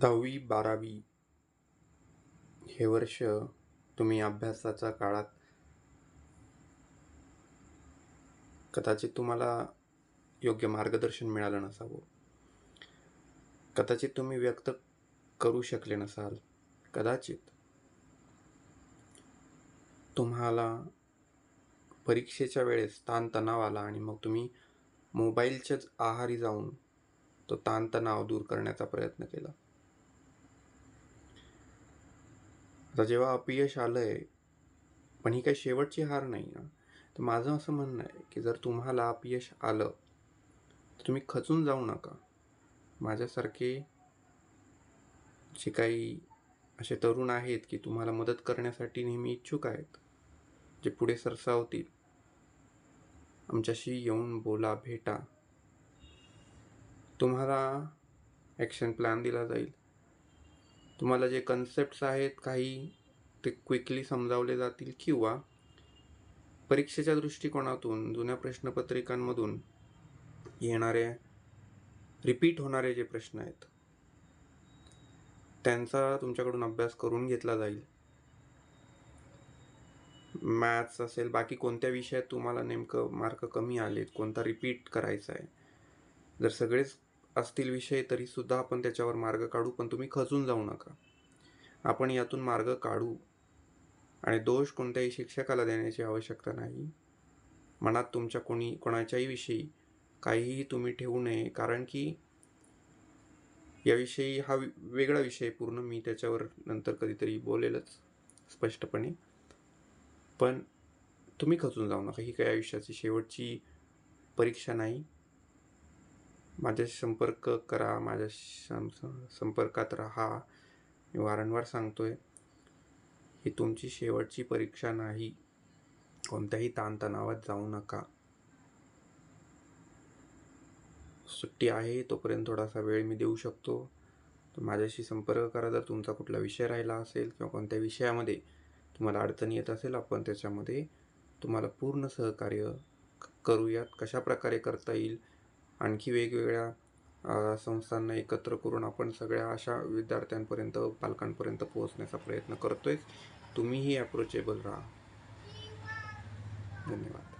दहावी बारावी हे वर्ष तुम्ही अभ्यासाच्या काळात कदाचित तुम्हाला योग्य मार्गदर्शन मिळालं नसावं. कदाचित तुम्ही व्यक्त करू शकले नसाल. कदाचित तुम्हाला परीक्षेच्या वेळेस ताणतणाव आला आणि मग तुम्ही मोबाईलच्याच आहारी जाऊन तो ताणतणाव दूर करण्याचा प्रयत्न केला. आता जेव्हा अपयश आलं आहे पण ही काही शेवटची हार नाही ना तर माझं असं म्हणणं आहे की जर तुम्हाला अपयश आलं तर तुम्ही खचून जाऊ नका. माझ्यासारखे जे काही असे तरुण आहेत की तुम्हाला मदत करण्यासाठी नेहमी इच्छुक आहेत जे पुढे सरसावतील आमच्याशी येऊन बोला भेटा. तुम्हाला ॲक्शन प्लॅन दिला जाईल. तुम्हाला जे कन्सेप्ट्स आहेत काही ते क्विकली समजावले जातील किंवा परीक्षेच्या दृष्टिकोनातून जुन्या प्रश्नपत्रिकांमधून येणारे रिपीट होणारे जे प्रश्न आहेत त्यांचा तुमच्याकडून अभ्यास करून घेतला जाईल. मॅथ्स असेल बाकी कोणत्या विषयात तुम्हाला नेमकं मार्क कमी आलेत कोणता रिपीट करायचा आहे जर सगळेच असतील विषय तरीसुद्धा आपण त्याच्यावर मार्ग काढू पण तुम्ही खचून जाऊ नका. आपण यातून मार्ग काढू. आणि दोष कोणत्याही शिक्षकाला देण्याची आवश्यकता नाही. मनात तुमच्या कोणी कोणाच्याही विषयी काहीही तुम्ही ठेवू नये कारण की याविषयी हा वि- वेगळा विषय पूर्ण मी त्याच्यावर नंतर कधीतरी बोलेलच स्पष्टपणे. पण तुम्ही खचून जाऊ नका. ही काही आयुष्याची शेवटची परीक्षा नाही. माझ्याशी संपर्क करा माझ्या सं- संपर्कात राहा. मी वारंवार सांगतोय ही तुमची शेवटची परीक्षा नाही. कोणत्याही ताणतणावात जाऊ नका. सुट्टी आहे तोपर्यंत थोडासा वेळ मी देऊ शकतो. तर माझ्याशी संपर्क करा जर तुमचा कुठला विषय राहिला असेल किंवा कोणत्या विषयामध्ये तुम्हाला अडचण येत असेल आपण त्याच्यामध्ये तुम्हाला पूर्ण सहकार्य करूयात. कशा प्रकारे करता येईल आणखी वेगवेगळ्या संस्थांना एकत्र करून आपण सगळ्या अशा विद्यार्थ्यांपर्यंत पालकांपर्यंत पोहोचण्याचा प्रयत्न करतोय तुम्हीही अप्रोचेबल राहा. धन्यवाद.